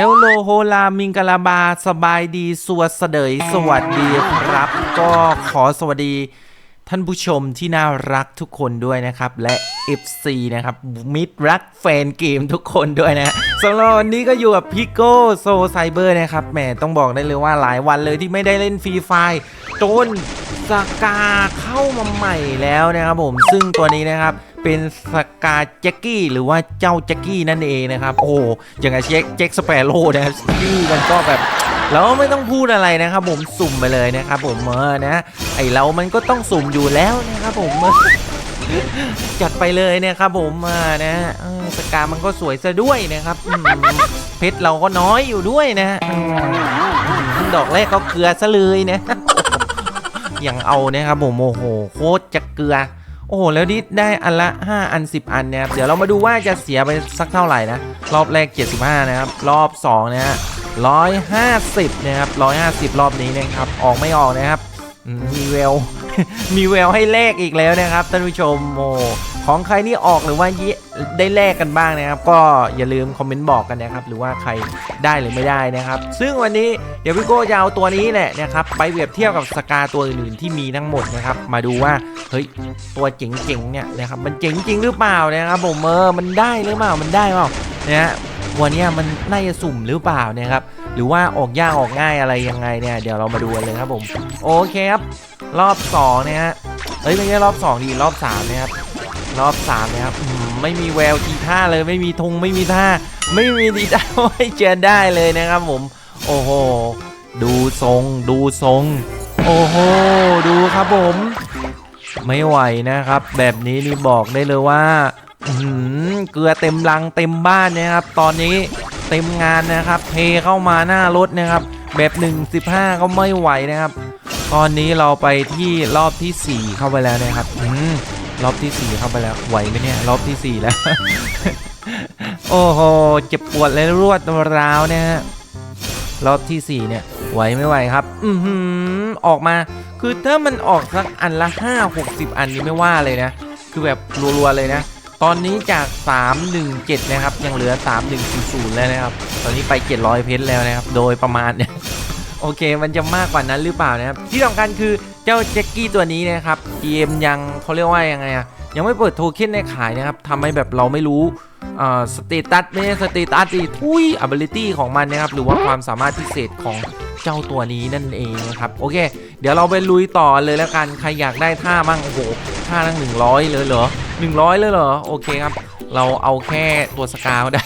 ฮลโลโฮลามิงกาลาบาสบายดีสวัสดยสวัสดีครับ ก็ขอสวัสดีท่านผู้ชมที่น่ารักทุกคนด้วยนะครับ และ FC นะครับ มิตรรักแฟนเกมทุกคนด้วยนะสำหรับวันนี้ก็อยู่กับพิโก้โซไซเบอร์นะครับแหมต้องบอกได้เลยว่าหลายวันเลยที่ไม่ได้เล่นฟรีไฟจนสกาเข้ามาใหม่แล้วนะครับผมซึ่งตัวนี้นะครับ เป็นสกาแจ็กกี้หรือว่าเจ้าแจ็กกี้นั่นเองนะครับ โอ้อย่างกับเจ็กเจ็กสเปโร่นะครับชื่อมันก็แบบเราไม่ต้องพูดอะไรนะครับ ผมสุ่มไปเลยนะครับ ผมเออนะไอเรามันก็ต้องสุ่มอยู่แล้วนะครับ ผมจัดไปเลยนะครับผมเออนะสกามันก็สวยซะด้วยนะครับเพชรเราก็น้อยอยู่ด้วยนะดอกแรกก็เกลือซะเลยนะอย่างเอานะครับผมโอ้โหโคตรจะเกลือ โอ้โห แล้วนี่ได้อันละ 5 อัน 10 อันนะครับ เดี๋ยวเรามาดูว่าจะเสียไปสักเท่าไหร่นะ รอบแรก 75 นะครับ รอบ 2 นะฮะ150 นะครับ 150 รอบนี้นะครับ ออกไม่ออกนะครับ มีเวล มีเวลให้แลกอีกแล้วนะครับท่านผู้ชมโอ้ ของใครนี่ออกหรือว่ายิได้แลกกันบ้างนะครับ ก็อย่าลืมคอมเมนต์บอกกันนะครับ หรือว่าใครได้หรือไม่ได้นะครับ ซึ่งวันนี้เดี๋ยวพี่โก้จะเอาตัวนี้แหละนะครับไปเปรียบเทียบกับสกาตัวอื่นๆที่มีทั้งหมดนะครับ มาดูว่าเฮ้ยตัวเจ๋งๆเนี่ยนะครับมันเจ๋งจริงหรือเปล่านะครับผมเออมันได้หรือเปล่ามันได้เปล่านี่ยฮะวันนี้มันน่าจะสุ่มหรือเปล่านะครับหรือว่าออกยากออกง่ายอะไรยังไงเนี่ยเดี๋ยวเรามาดูกันเลยครับผมโอเคครับรอบ2เนี่ยฮะเอ้ยไม่ใช่รอบ2ดีรอบ3นะครับ รอบ3นะครับไม่มีแววทีท่าเลยไม่มีธงไม่มีท่า ไม่มีทีท่าไม่เจอได้เลยนะครับผม โอ้โห ดูทรงดูทรง โอ้โห ดูครับผม ไม่ไหวนะครับ แบบนี้นี่บอกได้เลยว่าอื้อหือเกลือเต็มลังเต็มบ้านนะครับ ตอนนี้เต็มงานนะครับเทเข้ามาหน้ารถนะครับ แบบ1 15 ก็ไม่ไหวนะครับ ตอนนี้เราไปที่รอบทีสี่4 เข้าไปแล้วนะครับอืม รอบที่4เข้าไปแล้วไหวไหมเนี่ย รอบที่4แล้ว โอ้โห เจ็บปวดและรวดร้าวนะฮะ รอบที่4เนี่ย ไหวไม่ไหวครับ อือหือ ออกมา คือถ้ามันออกสักอันละ5 60อันนี้ไม่ว่าเลยนะ คือแบบรัวๆเลยนะ ตอนนี้จาก 317 นะครับ ยังเหลือ 3140แล้วนะครับ ตอนนี้ไป 700 เพชรแล้วนะครับ โดยประมาณเนี่ย โอเค มันจะมากกว่านั้นหรือเปล่านะครับ ที่สำคัญคือเจ้าแจ็คกี้ตัวนี้นะครับ GM ยังเขาเรียกว่ายังไงอะยังไม่เปิดโทเค็นในขายนะครับทำให้แบบเราไม่รู้สเตตัสไม่ใช่สเตตัสดิทุย ability ของมันนะครับ หรือว่าความสามารถพิเศษของเจ้าตัวนี้นั่นเองนะครับ โอเค เดี๋ยวเราไปลุยต่อเลยแล้วกัน ใครอยากได้ท่าบ้างโอ้โหท่าตั้ง100 เลยเหรอ 100 เลยเหรอ โอเคครับ เราเอาแค่ตัวสกาวได้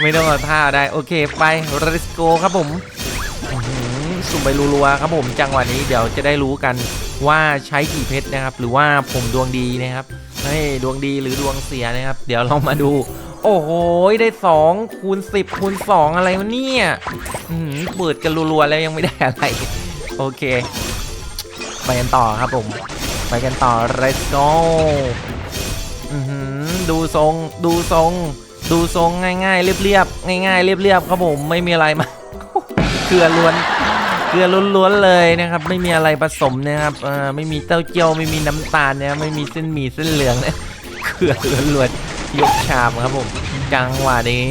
ไม่ต้องเอาท่าได้ โอเค ไป let's go ครับผม สุ่มไปรัวๆครับผมจังหวะนี้เดี๋ยวจะได้รู้กันว่าใช้กี่เพชรนะครับ หรือว่าผมดวงดีนะครับเฮ้ดวงดีหรือดวงเสียนะครับ เดี๋ยวเรามาดู โอ้โหได้ 2 คูณ 10 คูณ 2 อะไรวะเนี่ยอื้อหือเปิดกันรัวๆแล้วยังไม่ได้อะไร โอเค ไปกันต่อครับผม ไปกันต่อ let's go อือหือดูทรงดูทรง ดูทรงง่ายๆ เรียบๆง่ายๆ เรียบๆครับผมไม่มีอะไรมาเกลือล้วน กลือล้วนๆเลยนะครับ ไม่มีอะไรผสมนะครับอ่อไม่มีเต้าเจี้ยวไม่มีน้ำตาลนะไม่มีเส้นหมี่เส้นเหลืองนะเกลือล้วนๆยกชามครับผมจังหวะนี้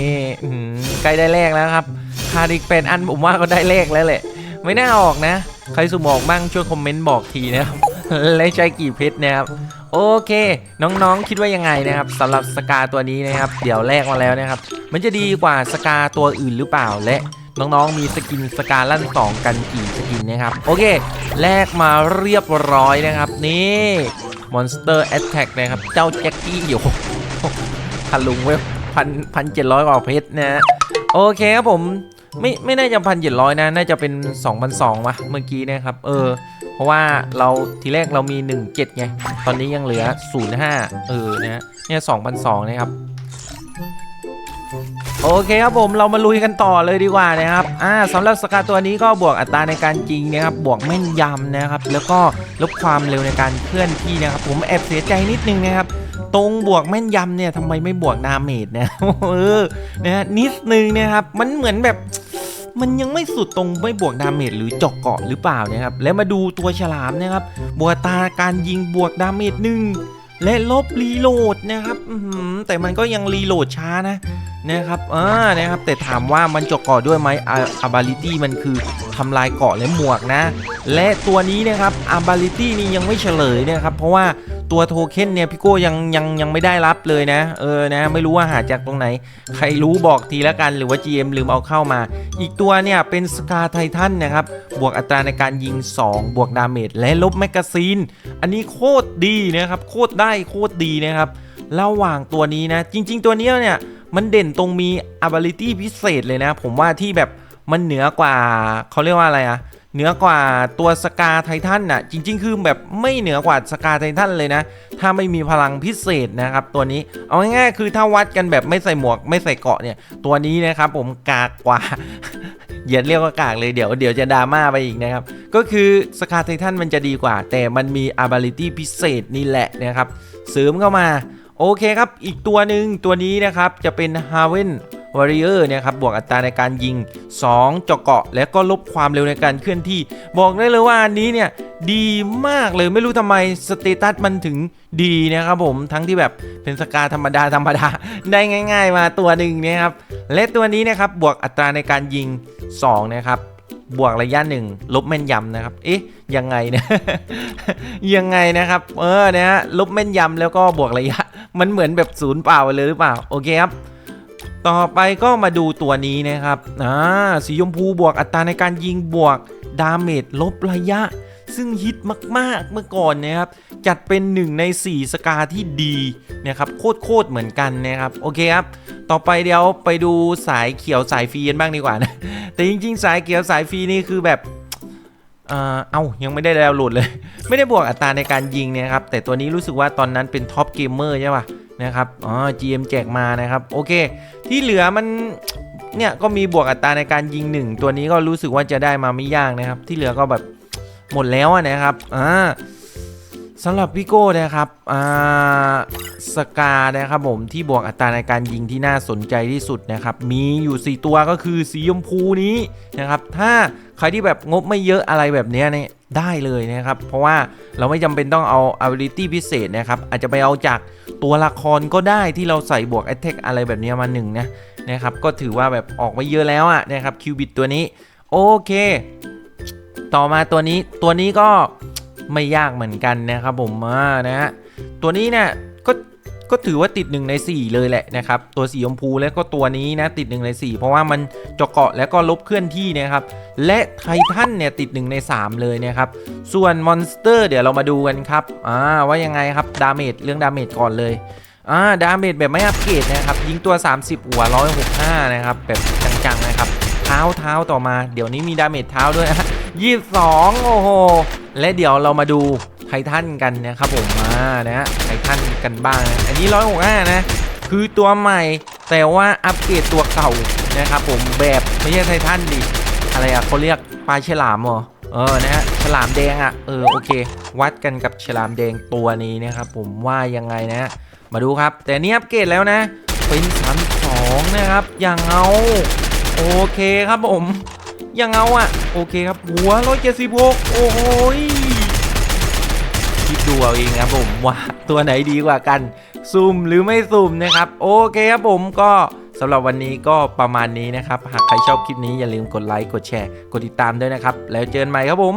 ใกล้ได้แรกแล้วครับคาดอีกเป็นอันผมว่าก็ได้เลขแล้วแหละ ไม่น่าออกนะ ใครสุ่มออกบ้างช่วยคอมเมนต์บอกทีนะครับและใช้กี่เพชรนะครับโอเค น้องๆคิดว่ายังไงนะครับสำหรับสกาตัวนี้นะครับ เดี๋ยวแลกมาแล้วนะครับ มันจะดีกว่าสกาตัวอื่นหรือเปล่าและ น้องๆ มีสกินสกาลั่น2กันกี่สกินนะครับ โอเค แลกมาเรียบร้อยนะครับ นี่ Monster Attack นะครับ เจ้าแจ็คกี้อยู่พันลุงเว้ยพันพันเจ็ดร้อยกว่าเพชรนะฮะโอเคครับผมไม่ไม่น่าจะพันเจ็ดร้อยนะ น่าจะเป็น2 0 0 2วะเมื่อกี้นะครับ เออ เพราะว่าเราทีแรกเรามี 17ไง ตอนนี้ยังเหลือ 05 เออนะเนี่ย2,002นะครับ โอเคครับผมเรามาลุยกันต่อเลยดีกว่านะครับอ่าสำหรับสกาตัวนี้ก็บวกอัตราในการยิงนะครับบวกแม่นยำนะครับ แล้วก็ลดความเร็วในการเคลื่อนที่นะครับ ผมแอบเสียใจนิดนึงนะครับตรงบวกแม่นยำเนี่ยทำไมไม่บวกดาเมจนี่ยเออนะนิดนึงนะครับมันเหมือนแบบมันยังไม่สุดตรงไม่บวกดาเมจหรือเจาะเกาะหรือเปล่านะครับ แล้วมาดูตัวฉลามนะครับบวกตาการยิงบวกดาเมจหนึ่ง และลบรีโหลดนะครับแต่มันก็ยังรีโหลดช้านะนะครับอ่านะครับ แต่ถามว่ามันจะเกาะด้วยไหมอาบาลิตี้มันคือทำลายเกาะและหมวกนะ และตัวนี้นะครับอาบาลิตี้นี่ยังไม่เฉลยนะครับ เพราะว่า ตัวโทเค็นเนี่ยพี่โก้ยังยังยังไม่ได้รับเลยนะ เออนะ ไม่รู้ว่าหาจากตรงไหน ใครรู้บอกทีละกันหรือว่า GM ลืมเอาเข้ามา อีกตัวเนี่ยเป็นสกาไททันนะครับ บวกอัตราในการยิง 2 บวกดาเมจและลบแมกกาซีน อันนี้โคตรดีนะครับ โคตรได้โคตรดีนะครับ ระหว่างตัวนี้นะ จริง ๆ ตัวนี้เนี่ยมันเด่นตรงมี ability พิเศษเลยนะ ผมว่าที่แบบมันเหนือกว่าเขาเรียกว่าอะไรอะ เหนือกว่าตัวสกาไททันน่ะจริง ๆ คือแบบไม่เหนือกว่าสกาไททันเลยนะ ถ้าไม่มีพลังพิเศษนะครับตัวนี้เอาง่ายๆคือถ้าวัดกันแบบไม่ใส่หมวกไม่ใส่เกาะเนี่ยตัวนี้นะครับผมกากกว่าอย่าเรียกว่ากากเลยเดี๋ยวเดี๋ยวจะดราม่าไปอีกนะครับ ก็คือสกาไททันมันจะดีกว่า แต่มันมี ability พิเศษนี่แหละนะครับเสริมเข้ามา โอเคครับ อีกตัวหนึ่งตัวนี้นะครับจะเป็น h a v e n Warrior เนี่ยครับบวกอัตราในการยิง 2 เจาะเกาะ และก็ลบความเร็วในการเคลื่อนที่ บอกได้เลยว่าอันนี้เนี่ยดีมากเลยไม่รู้ทำไมสเตตัสมันถึงดีนะครับผมทั้งที่แบบเป็นสกาธรรมดาธรรมดาได้ง่าย ๆ มาตัวหนึ่งนะครับและตัวนี้นะครับบวกอัตราในการยิง 2 นะครับบวกระยะหนึ่งลบแม่นยำนะครับ เอ๊ะ ยังไงเนี่ย ยังไงนะครับ เออ นะฮะ ลบแม่นยำแล้วก็บวกระยะ มันเหมือนแบบศูนย์เปล่าเลยหรือเปล่า โอเคครับ ต่อไปก็มาดูตัวนี้นะครับ อ่า สีชมพูบวกอัตราในการยิงบวกดาเมจลบระยะ ซึ่งฮิตมากๆเมื่อก่อนนะครับ จัดเป็นหนึ่งใน 4 สกาที่ดีนะครับ โคตรๆเหมือนกันนะครับ โอเคครับ ต่อไปเดี๋ยวไปดูสายเขียวสายฟรีกันบ้างดีกว่านะ แต่จริงๆ สายเขียวสายฟรีนี่คือแบบเอ่อเอ้ายังไม่ได้ดาวน์โหลดเลย ไม่ได้บวกอัตราในการยิงนะครับ แต่ตัวนี้รู้สึกว่าตอนนั้นเป็นท็อปเกมเมอร์ใช่ป่ะ นะครับอ๋อ GM แจกมานะครับ โอเค ที่เหลือมันเนี่ยก็มีบวกอัตราในการยิงหนึ่งตัวนี้ก็รู้สึกว่าจะได้มาไม่ยากนะครับ ที่เหลือก็แบบหมดแล้วนะครับอ่าสำหรับพี่โก้นะครับอ่า สกานะครับผมที่บวกอัตราในการยิงที่น่าสนใจที่สุดนะครับมีอยู่ 4 ตัวก็คือสีชมพูนี้นะครับถ้าใครที่แบบงบไม่เยอะอะไรแบบนี้เนี่ยได้เลยนะครับ เพราะว่าเราไม่จำเป็นต้องเอา ability พิเศษนะครับ อาจจะไปเอาจากตัวละครก็ได้ที่เราใส่บวก attack อะไรแบบนี้มาหนึ่งนะนะครับก็ถือว่าแบบออกมาเยอะแล้วอะนะครับคิวบิตตัวนี้โอเค ต่อมาตัวนี้ตัวนี้ก็ไม่ยากเหมือนกันนะครับผมอ่านะฮะตัวนี้เนี่ย ก็ถือว่าติด 1 ใน 4 เลยแหละนะครับ ตัวสีชมพูแล้วก็ตัวนี้นะติด 1 ใน 4 เพราะว่ามันเจาะเกาะแล้วก็ลบเคลื่อนที่นะครับ และไททันเนี่ยติด 1 ใน 3 เลยนะครับ ส่วนมอนสเตอร์เดี๋ยวเรามาดูกันครับอ่าว่ายังไงครับดาเมจเรื่องดาเมจก่อนเลยอ่าดาเมจแบบไม่อัปเกรดนะครับ ยิงตัว 30 หัว 165 นะครับ แบบจังๆนะครับ เท้าเท้าต่อมา เดี๋ยวนี้มีดาเมจเท้าด้วยนะยี่สองโอ้โห และเดี๋ยวเรามาดู ททันกันนะครับผมมานะฮะไททันกันบ้างนะอันนี้ร้อยหกห้านะ คือตัวใหม่แต่ว่าอัปเกรดตัวเก่านะครับผมแบบไม่ใช่ไททันดิอะไรอะเขาเรียกปลาฉลามเหรอเออนะฮะฉลามแดงอะเออโอเค วัดกันกับฉลามแดงตัวนี้นะครับผมว่ายังไงนะ มาดูครับ แต่นี้อัปเกรดแล้วนะ เป็น32นะครับอย่างเอาโอเคครับผมยังเอาอะ โอเคครับหัว176โอ้โหย คิดดูเอาเองครับผมว่าตัวไหนดีกว่ากันซูมหรือไม่ซูมนะครับ โอเคครับผมก็สำหรับวันนี้ก็ประมาณนี้นะครับ หากใครชอบคลิปนี้อย่าลืมกดไลค์กดแชร์ กดติดตามด้วยนะครับ แล้วเจอกันใหม่ครับผม